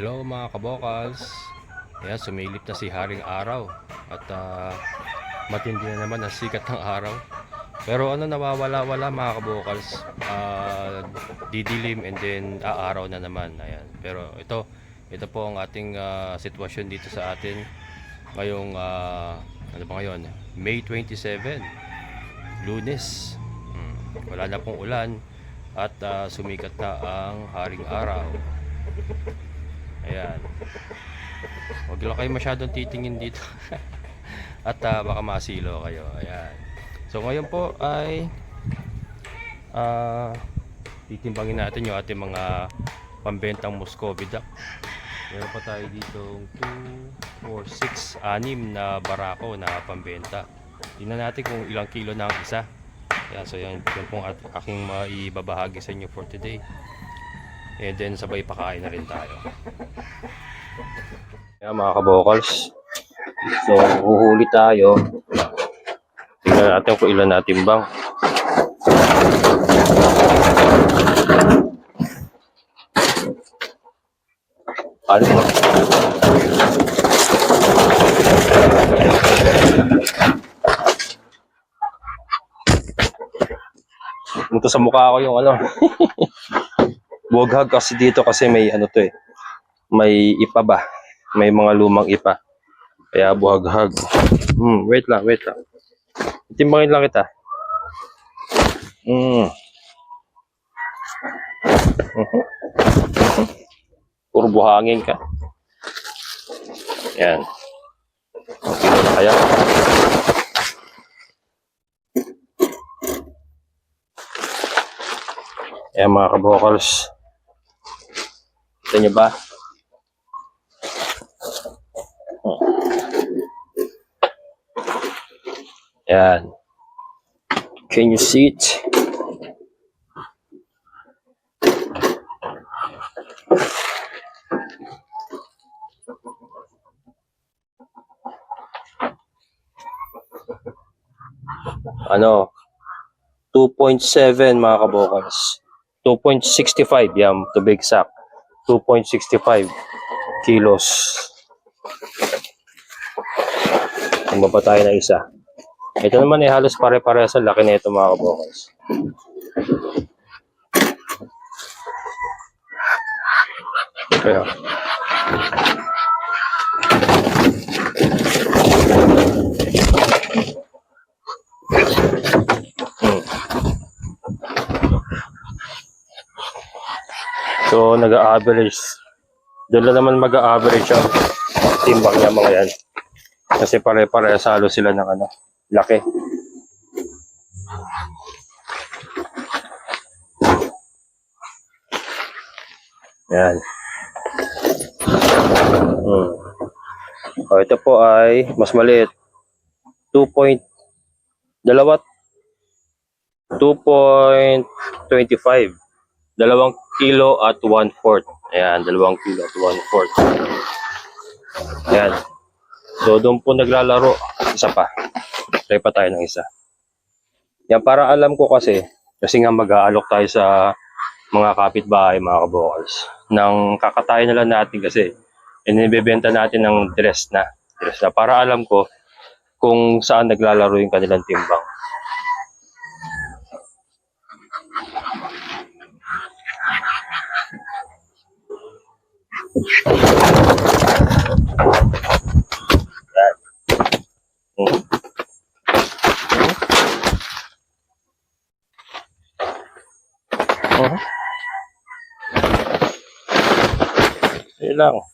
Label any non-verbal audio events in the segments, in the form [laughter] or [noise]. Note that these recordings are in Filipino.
Hello mga kabokals. Ayan, sumilip na si Haring Araw. At ah, matindi na naman ang sikat ng araw. Pero ano nawawala-wala mga kabokals. Ah, didilim and then aaraw na naman. Ayan. Pero ito, ito po ang ating ah, sitwasyon dito sa atin. Ngayong, ah, ano ba ngayon? May 27. Lunes. Hmm, Wala na pong ulan. At ah, sumikat na ang Haring Araw. Ayan. Huwag lang kayo masyadong titingin dito. [laughs] At ah, baka masilo kayo. Ayan. So ngayon po ay ah titimbangin natin yung ating mga pambentang Muscovy duck. Meron pa tayo dito 2, 4, 6, 6 na barako na pambenta. Tingnan natin kung ilang kilo na ang isa. Ayan, so yan, yan pong aking maibabahagi sa inyo for today. And then sabay pakain na rin tayo. Kaya mga kabokals. So, huhuli tayo. Tingnan natin kung ilan natin bang. Ano? Punta sa mukha ko yung ano. [laughs] Buwaghag kasi dito kasi may ano to eh. May ipa ba? May mga lumang ipa. Kaya buhaghag. Hmm, wait lang, wait lang. Timbangin lang kita. Hmm. Mhm. Mhm. Puro buhangin ka. Yan. Okay kaya. Yan mga kabokals. Kita niyo ba? Yan. Can you see it? Ano? 2.7 mga kabokals. 2.65 yan to be exact. 2.65 kilos. Tumaba tayo na isa. Ito naman ay halos pare-pare sa laki na ito mga kabokals. Kaya. So, nag-average. Doon lang naman mag-average ang timbang niya mga yan. Kasi pare-pare salo sila ng ano, laki. Yan. Hmm. O, ito po ay mas maliit. 2 point dalawa 2.25 dalawang kilo at 1 fourth ayan dalawang kilo at 1 fourth ayan. So doon po naglalaro. Isa pa. Try pa tayo ng isa. Yan para alam ko kasi kasi nga mag-aalok tayo sa mga kapitbahay mga kabokals ng kakatayin na lang natin kasi inibebenta natin ng dress na. Dress na. Para alam ko kung saan naglalaro yung kanilang timbang Yun lang.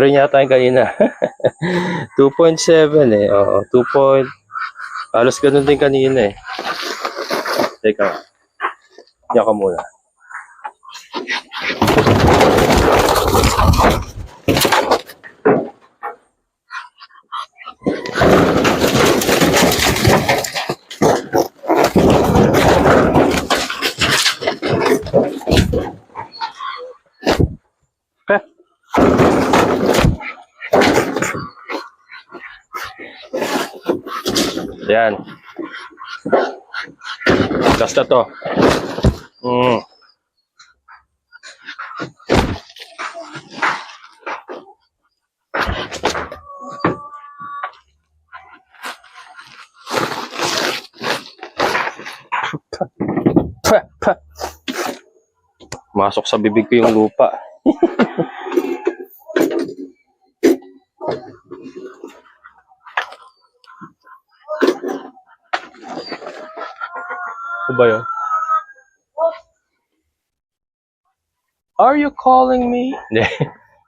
Ito rin yata yung kanina. [laughs] 2.7 eh. Oo, 2 point. Halos ganun din kanina eh. Teka. Diyan ka muna. Eh, Yan. Basta to. Mm. Masok sa bibig ko yung lupa. Ano ba yun? Are you calling me? Hindi.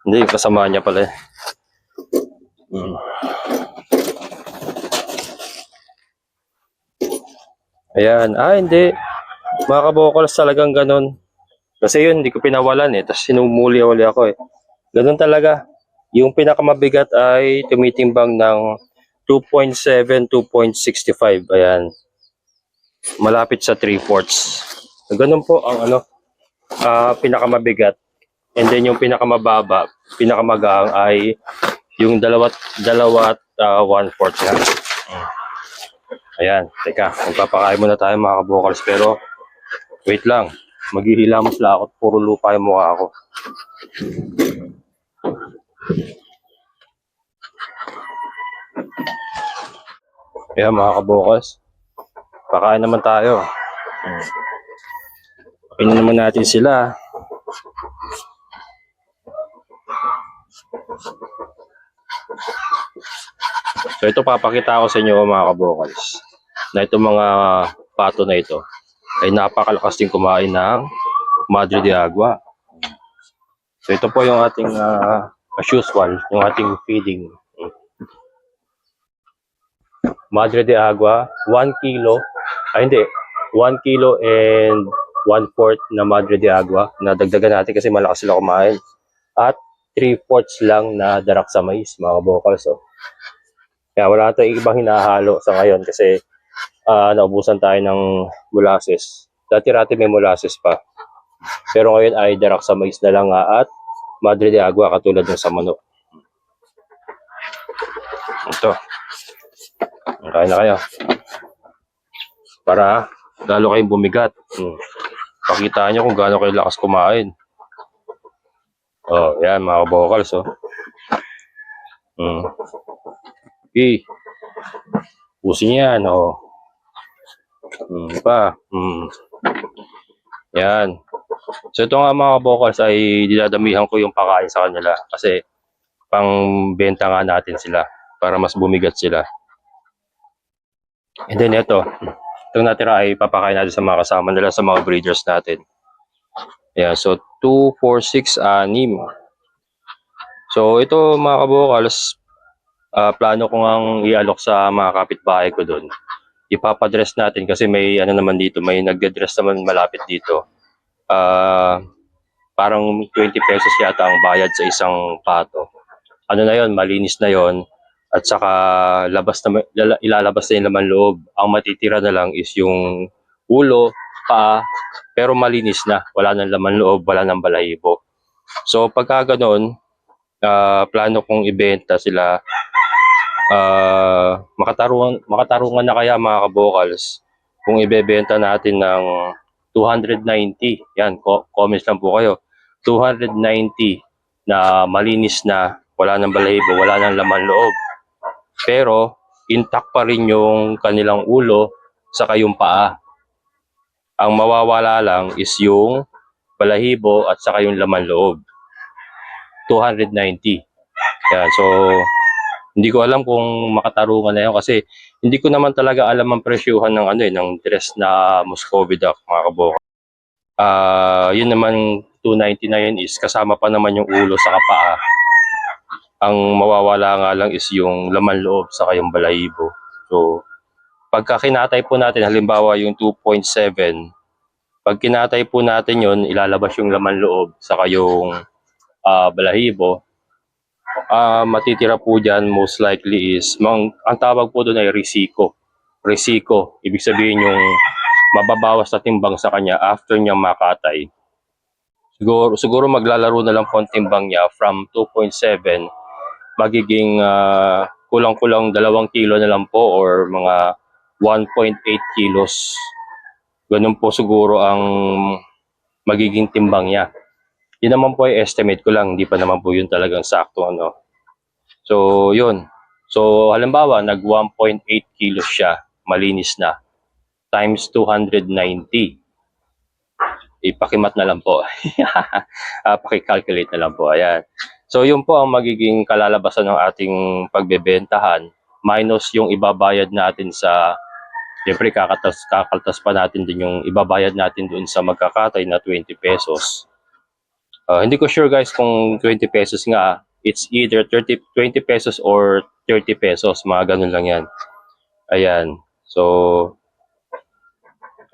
Hindi, kasama niya pala. eh. Mm. Ayan. Ah, hindi. Mga kabokals talagang ganun. Kasi yun, hindi ko pinawalan eh. Tapos sinumuli-uli ako eh. Ganun talaga. Yung pinakamabigat ay tumitimbang ng 2.7, 2.65. Ayan. Malapit sa 3 fourths. Ganun po ang ano, ah pinakamabigat. And then yung pinakamababa, pinakamagaang ay yung dalawat dalawat uh, one fourth. Mm. Ayan, teka, magpapakain muna tayo mga kabokals pero wait lang, maghihilamos lang ako at puro lupa yung mukha ko. Ayan mga kabokals, pakain naman tayo. Pakainin naman natin sila. So ito papakita ko sa inyo mga kabokals na itong mga pato na ito ay napakalakas din kumain ng Madre de Agua. So ito po yung ating uh, as usual, yung ating feeding. Madre de Agua, 1 kilo, ay hindi, 1 kilo and 1 fourth na Madre de Agua na dagdagan natin kasi malakas sila kumain. At 3 fourths lang na darak sa mais, mga kabokals. So, kaya wala tayong ibang hinahalo sa ngayon kasi ah, naubusan tayo ng molasses. Dati-rati may molasses pa. Pero ngayon ay darak sa mais na lang nga at madre de agua katulad ng sa manok. Ito. Kain na kayo. Para lalo kayong bumigat. Hmm. Pakita nyo kung gaano kayo lakas kumain. Oh, yan mga vocals oh. Hmm. Okay. Pusin yan, oh. Hmm, pa. Hmm. Yan. So ito nga mga vocals ay dinadamihan ko yung pakain sa kanila kasi pang benta nga natin sila para mas bumigat sila. And then ito, itong natira ay papakain natin sa mga kasama nila sa mga breeders natin. Yeah, so 2, 4, 6, 6. So ito mga kabokals, ah, plano ko ngang ialok sa mga kapitbahay ko doon. Ipapadress natin kasi may ano naman dito, may nagde-dress naman malapit dito. Ah, parang 20 pesos yata ang bayad sa isang pato. Ano na yon, malinis na yon at saka labas na lala- ilalabas na yung laman loob. Ang matitira na lang is yung ulo, paa, pero malinis na. Wala nang laman loob, wala nang balahibo. So pagka ganun, ah, plano kong ibenta sila ah makatarungan, makatarungan na kaya mga kabokals kung ibebenta natin ng 290. Yan, co- comments lang po kayo. 290 na malinis na, wala nang balahibo, wala nang laman loob. Pero intact pa rin yung kanilang ulo saka yung paa. Ang mawawala lang is yung balahibo at saka yung laman loob. 290. Yan, so hindi ko alam kung makatarungan na yun kasi hindi ko naman talaga alam ang presyuhan ng ano eh, ng dress na Muscovy duck mga kaboka. Ah, yun naman 290 na yun is kasama pa naman yung ulo sa paa. Ang mawawala nga lang is yung laman loob sa yung balahibo. So, pagka kinatay po natin, halimbawa yung 2.7, pag kinatay po natin yun, ilalabas yung laman loob sa yung ah, balahibo. Ah, matitira po dyan most likely is, mang, ang tawag po doon ay risiko. Risiko, ibig sabihin yung mababawas na timbang sa kanya after niya makatay. Siguro, siguro maglalaro na lang po ang timbang niya from 2.7 magiging ah, kulang-kulang dalawang kilo na lang po or mga 1.8 kilos. Ganun po siguro ang magiging timbang niya. Yun naman po ay estimate ko lang, hindi pa naman po yun talagang sakto ano. So, yun. So, halimbawa, nag 1.8 kilos siya, malinis na, times 290. Ipakimat na lang po. [laughs] Ah, pakicalculate na lang po. Ayan. So, yun po ang magiging kalalabasan ng ating pagbebentahan minus yung ibabayad natin sa Siyempre, kakatas, kakaltas pa natin din yung ibabayad natin doon sa magkakatay na 20 pesos. Ah, hindi ko sure guys kung 20 pesos nga. It's either 30, 20 pesos or 30 pesos. Mga ganun lang yan. Ayan. So,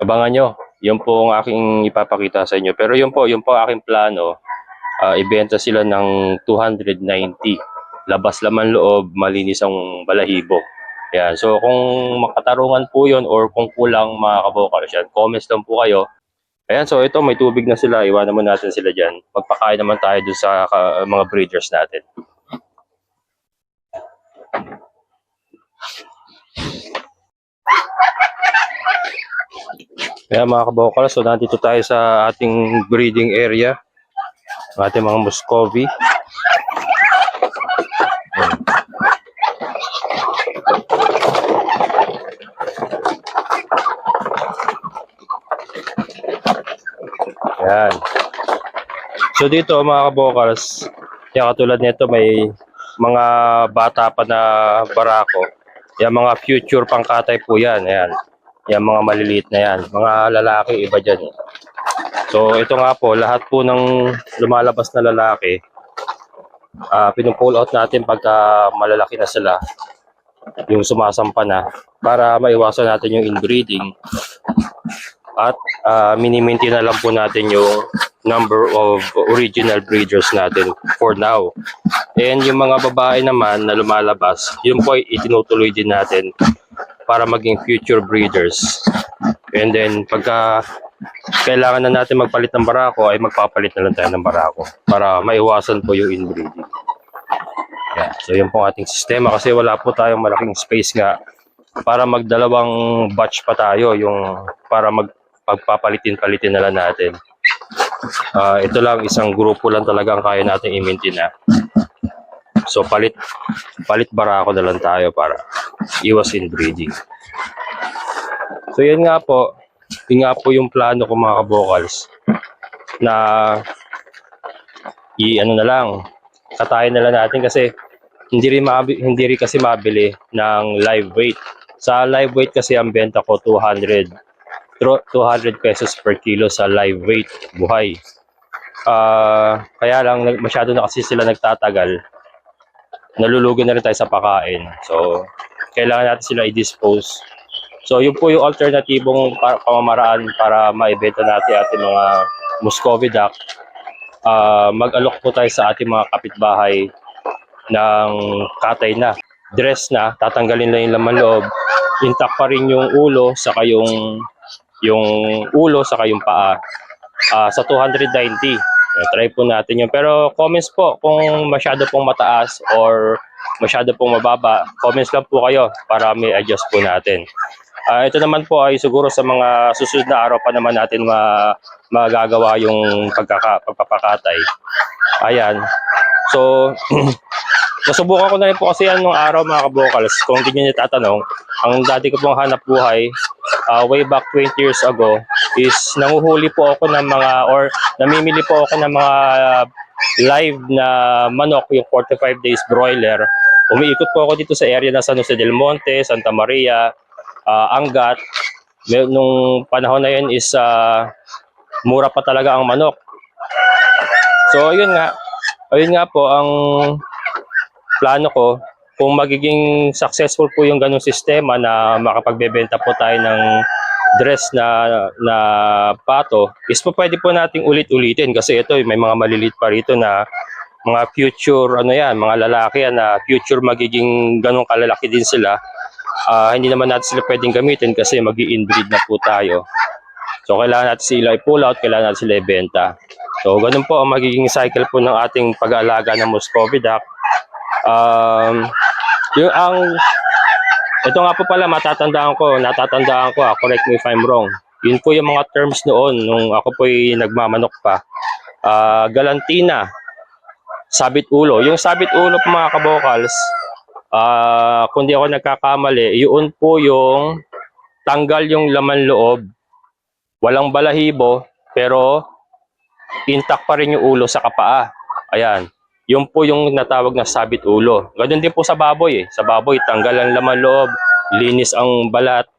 abangan nyo. Yun po ang aking ipapakita sa inyo. Pero yun po, yun po ang aking plano. Ah, ibenta sila ng 290. Labas laman loob, malinis ang balahibo. Ayan. So, kung makatarungan po yun or kung kulang mga kabokals yan, comments lang po kayo. Ayan, so ito may tubig na sila. Iwanan mo natin sila dyan. Magpakain naman tayo dun sa ka- mga breeders natin. Ayan mga kabokals, so nandito tayo sa ating breeding area. Ang ating mga Muscovy. Ayan. So dito mga kabokals, kaya katulad nito may mga bata pa na barako. Yan mga future pangkatay po yan. Ayan. Yan mga maliliit na yan. Mga lalaki iba dyan. eh. So ito nga po, lahat po ng lumalabas na lalaki, uh, pinupull out natin pagka malalaki na sila, yung sumasampa na, para maiwasan natin yung inbreeding at uh, mini-maintain na lang po natin yung number of original breeders natin for now. And yung mga babae naman na lumalabas, yun po ay itinutuloy din natin para maging future breeders. And then pagka kailangan na natin magpalit ng barako ay magpapalit na lang tayo ng barako para maiwasan po yung inbreeding. Yeah. So yun po ating sistema kasi wala po tayong malaking space nga para magdalawang batch pa tayo yung para mag pagpapalitin-palitin na lang natin. Ah, ito lang isang grupo lang talaga ang kaya natin i-maintain na. So palit palit barako na lang tayo para iwas inbreeding. So yan nga po, yun nga po yung plano ko mga kabokals na i ano na lang katayin na lang natin kasi hindi rin mabi, hindi rin kasi mabili ng live weight. Sa live weight kasi ang benta ko 200 tro- 200 pesos per kilo sa live weight buhay. Ah, kaya lang masyado na kasi sila nagtatagal. Nalulugi na rin tayo sa pakain. So, kailangan natin sila i-dispose. So, yun po yung alternatibong pa- pamamaraan para maibenta natin ating mga Muscovy duck. Ah, mag-alok po tayo sa ating mga kapitbahay ng katay na. Dress na, tatanggalin lang yung laman loob. Intact pa rin yung ulo, saka yung yung ulo saka yung paa Ah, sa 290. Eh, try po natin yun. Pero comments po kung masyado pong mataas or masyado pong mababa, comments lang po kayo para may adjust po natin. Ah, ito naman po ay siguro sa mga susunod na araw pa naman natin ma magagawa yung pagkaka, pagpapakatay. Ayan. So, [clears throat] nasubukan ko na rin po kasi yan nung araw mga kabokals. Kung hindi nyo natatanong, ang dati ko pong hanap buhay, uh, way back 20 years ago, is nanguhuli po ako ng mga, or namimili po ako ng mga live na manok, yung 45 days broiler. Umiikot po ako dito sa area ng San Jose del Monte, Santa Maria, ah, Angat. May- Nung panahon na yun is ah, mura pa talaga ang manok. So, ayun nga. Ayun nga po ang plano ko. Kung magiging successful po yung ganong sistema na makapagbebenta po tayo ng dress na na pato, is po pwede po nating ulit-ulitin kasi ito may mga maliliit pa rito na mga future ano yan, mga lalaki yan na future magiging ganong kalalaki din sila. Ah, hindi naman natin sila pwedeng gamitin kasi magi inbreed na po tayo. So kailangan natin sila i-pull out, kailangan natin sila ibenta. So ganun po ang magiging cycle po ng ating pag-aalaga ng Muscovy duck. Um, yung ang ito nga po pala matatandaan ko, natatandaan ko, ah, correct me if I'm wrong. Yun po yung mga terms noon nung ako po nagmamanok pa. Ah, galantina, sabit ulo. Yung sabit ulo po mga kabokals, ah kung di ako nagkakamali, yun po yung tanggal yung laman loob, walang balahibo, pero intact pa rin yung ulo sa kapaa. Ayan. Yun po yung natawag na sabit ulo. Ganun din po sa baboy eh. Sa baboy, tanggal ang laman loob, linis ang balat.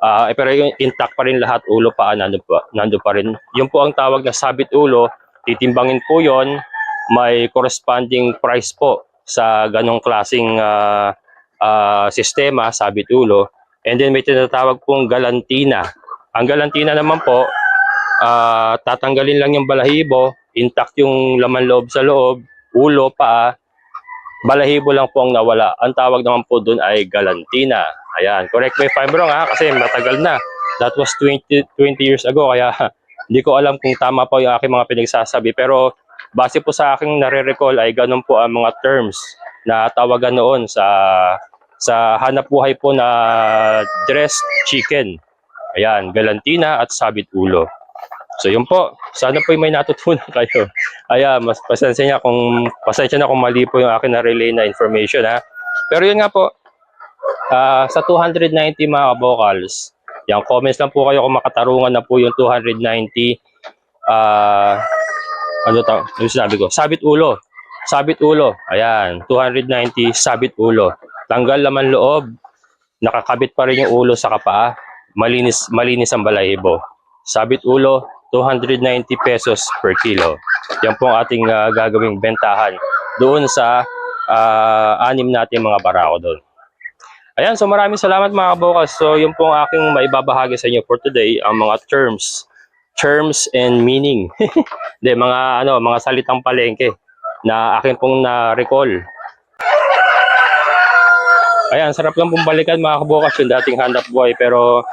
Ah, eh, pero yung intact pa rin lahat, ulo pa, nandun pa, nandun pa rin. Yun po ang tawag na sabit ulo. Titimbangin po yon may corresponding price po sa ganong klasing ah, ah, sistema, sabit ulo. And then may tinatawag pong galantina. Ang galantina naman po, ah, tatanggalin lang yung balahibo, intact yung laman loob sa loob, ulo, paa, balahibo lang po ang nawala. Ang tawag naman po doon ay galantina. Ayan, correct me if I'm wrong ha, kasi matagal na. That was 20, 20 years ago, kaya [laughs] hindi ko alam kung tama po yung aking mga pinagsasabi. Pero base po sa aking nare-recall ay ganun po ang mga terms na tawagan noon sa sa hanap buhay po na dressed chicken. Ayan, galantina at sabit ulo. So yun po, sana po may natutunan [laughs] kayo. Ayan, mas pasensya niya kung pasensya na kung mali po yung akin na relay na information ha. Pero yun nga po, ah, sa 290 mga vocals, yan, comments lang po kayo kung makatarungan na po yung 290 ah ano ta, ano sinabi ko? Sabit ulo. Sabit ulo. Ayan, 290 sabit ulo. Tanggal laman loob. Nakakabit pa rin yung ulo sa kapaa. Malinis malinis ang balahibo. Sabit ulo, 290 pesos per kilo. Yan po ang ating ah, gagawing bentahan doon sa ah, anim natin mga barako doon. Ayan, so maraming salamat mga kabukas. So yun po ang aking maibabahagi sa inyo for today, ang mga terms, terms and meaning. [laughs] Hindi, mga ano, mga salitang palengke na akin pong na-recall. Ayan, sarap lang pong balikan mga kabukas yung dating hanap buhay. Pero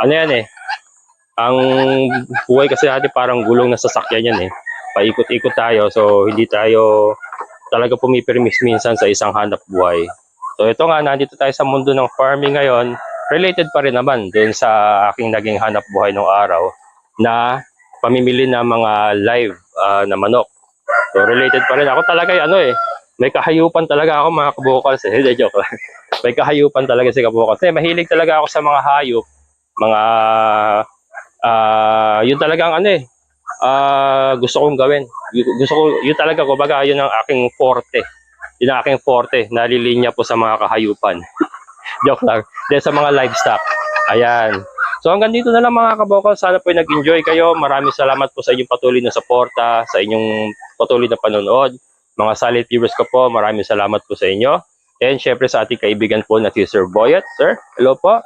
ano yan eh, ang buhay kasi natin parang gulong na sasakyan yan eh. Paikot-ikot tayo so hindi tayo talaga pumipirmis minsan sa isang hanap buhay. So ito nga, nandito tayo sa mundo ng farming ngayon. Related pa rin naman dun sa aking naging hanap buhay nung araw na pamimili ng mga live ah, na manok. So related pa rin. Ako talaga ano eh, may kahayupan talaga ako mga kabukals eh. [laughs] Hindi, joke lang. may kahayupan talaga si kabukals. Eh, mahilig talaga ako sa mga hayop. Mga, ah, yun talagang ano eh, ah, gusto kong gawin. Gusto ko, yun talaga, kumbaga, yun ang aking forte. Yun ang aking forte. Nalilinya po sa mga kahayupan. [laughs] joke lang. Then sa mga livestock. Ayan. So hanggang dito na lang mga kabokal. Sana po ay nag-enjoy kayo. Maraming salamat po sa inyong patuloy na suporta, sa inyong patuloy na panonood. Mga solid viewers ko po, maraming salamat po sa inyo. And syempre sa ating kaibigan po na si Sir Boyet. Sir, hello po.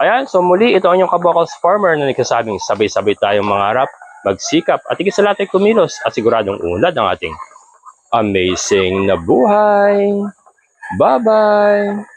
Ayan, so muli ito ang inyong kabokals farmer na nagsasabing sabay-sabay tayong mangarap, magsikap at higit sa lahat ay kumilos at siguradong unlad ang ating amazing na buhay. Bye-bye!